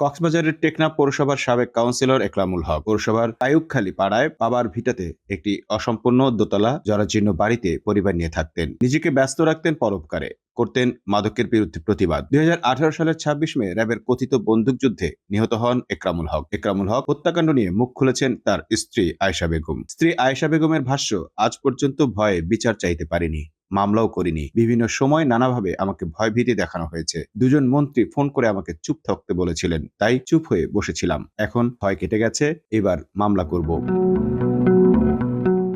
কক্সবাজারের টেকনাফ পৌরসভার সাবেক কাউন্সিলর একরামুল হক। পৌরসভার আয়ুবখালী পাড়ায় বাবার ভিটাতে একটি অসম্পূর্ণ দোতলা জরাজীর্ণ বাড়িতে পরিবার নিয়ে থাকতেন। নিজেকে ব্যস্ত রাখতেন পরোপকারে, করতেন মাদকের বিরুদ্ধে প্রতিবাদ। দুই হাজার আঠারো সালের ছাব্বিশ মে র্যাবের কথিত বন্দুকযুদ্ধে নিহত হন একরামুল হক। একরামুল হক হত্যাকাণ্ড নিয়ে মুখ খুলেছেন তার স্ত্রী আয়েশা বেগম। স্ত্রী আয়েশা বেগমের ভাষ্য, আজ পর্যন্ত ভয়ে বিচার চাইতে পারিনি। মামলাও করিনি। বিভিন্ন সময় নানাভাবে আমাকে ভয়ভীতি দেখানো হয়েছে। দুজন মন্ত্রী ফোন করে আমাকে চুপ থাকতে বলেছিলেন। তাই চুপ হয়ে বসেছিলাম। এখন ভয় কেটে গেছে, এবার মামলা করব।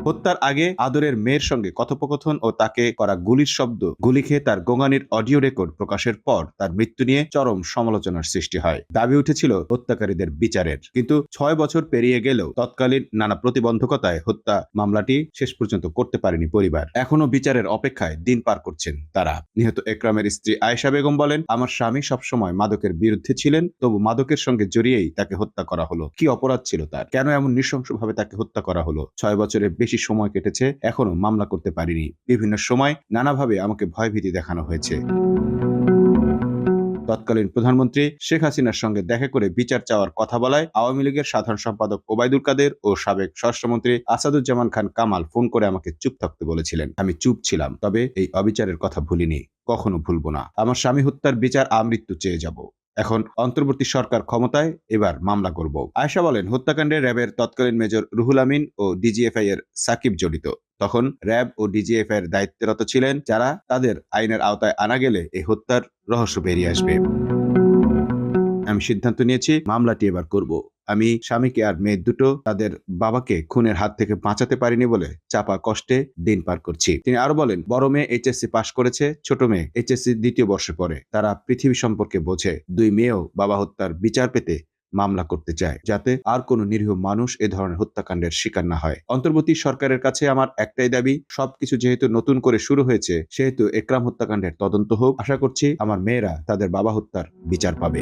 হত্যার আগে আদরের মেয়ের সঙ্গে কথোপকথন ও তাকে করা গুলির শব্দ গুলি খেয়ে তার গোঙানির অডিও রেকর্ড প্রকাশের পর তার মৃত্যু নিয়ে চরম সমালোচনার সৃষ্টি হয়। দাবি উঠেছিল হত্যাকারীদের বিচারের। কিন্তু ছয় বছর পেরিয়ে গেলেও তৎকালীন নানা প্রতিবন্ধকতায় হত্যা মামলাটি শেষ পর্যন্ত করতে পারেনি পরিবার। এখনও বিচারের অপেক্ষায় দিন পার করছেন তারা। নিহত একরামের স্ত্রী আয়েশা বেগম বলেন, আমার স্বামী সবসময় মাদকের বিরুদ্ধে ছিলেন, তবু মাদকের সঙ্গে জড়িয়েই তাকে হত্যা করা হলো। কি অপরাধ ছিল তার? কেন এমন নৃশংসভাবে তাকে হত্যা করা হলো? ছয় বছরের বেশি সময় কেটেছে এখনও মামলা করতে পারিনি। বিভিন্ন সময় নানাভাবে আমাকে ভয়ভীতি দেখানো হয়েছে। তৎকালীন প্রধানমন্ত্রী শেখ হাসিনার সঙ্গে দেখা করে বিচার চাওয়ার কথা বলায় আওয়ামী লীগের সাধারণ সম্পাদক ওবায়দুল কাদের ও সাবেক স্বরাষ্ট্রমন্ত্রী আসাদুজ্জামান খান কামাল ফোন করে আমাকে চুপ থাকতে বলেছিলেন। আমি চুপ ছিলাম, তবে এই অবিচারের কথা ভুলিনি, কখনো ভুলবো না। আমার স্বামী হত্যার বিচার আমৃত্যু চেয়ে যাব। এখন অন্তর্বর্তী সরকার ক্ষমতায়, এবার মামলা করব। আয়শা বলেন, হত্যাকাণ্ডে র্যাবের তৎকালীন মেজর রুহুল আমিন ও ডিজিএফআই এর সাকিব জড়িত। তখন র্যাব ও ডিজিএফআই এর দায়িত্বরত ছিলেন যারা তাদের আইনের আওতায় আনা গেলে এই হত্যার রহস্য বেরিয়ে আসবে। আমি সিদ্ধান্ত নিয়েছি, মামলাটি এবার করব। আমি স্বামীকে আর মেয়ে দুটো তাদের বাবাকে খুনের হাত থেকে বাঁচাতে পারিনি বলে চাপা কষ্টে দিন পার করছি। তিনি আরও বলেন, বড় মেয়ে এইচএসসি পাশ করেছে, ছোট মেয়ে এইচএসসি দ্বিতীয় বর্ষে পড়ে। তারা পৃথিবী সম্পর্কে বোঝে। দুই মেয়েও বাবা হত্যার বিচার পেতে মামলা করতে চায়, যাতে আর কোনো নিরীহ মানুষ এ ধরনের হত্যাকাণ্ডের শিকার না হয়। অন্তর্বর্তী সরকারের কাছে আমার একটাই দাবি, সবকিছু যেহেতু নতুন করে শুরু হয়েছে, সেহেতু একরাম হত্যাকাণ্ডের তদন্ত হোক। আশা করছি আমার মেয়েরা তাদের বাবা হত্যার বিচার পাবে।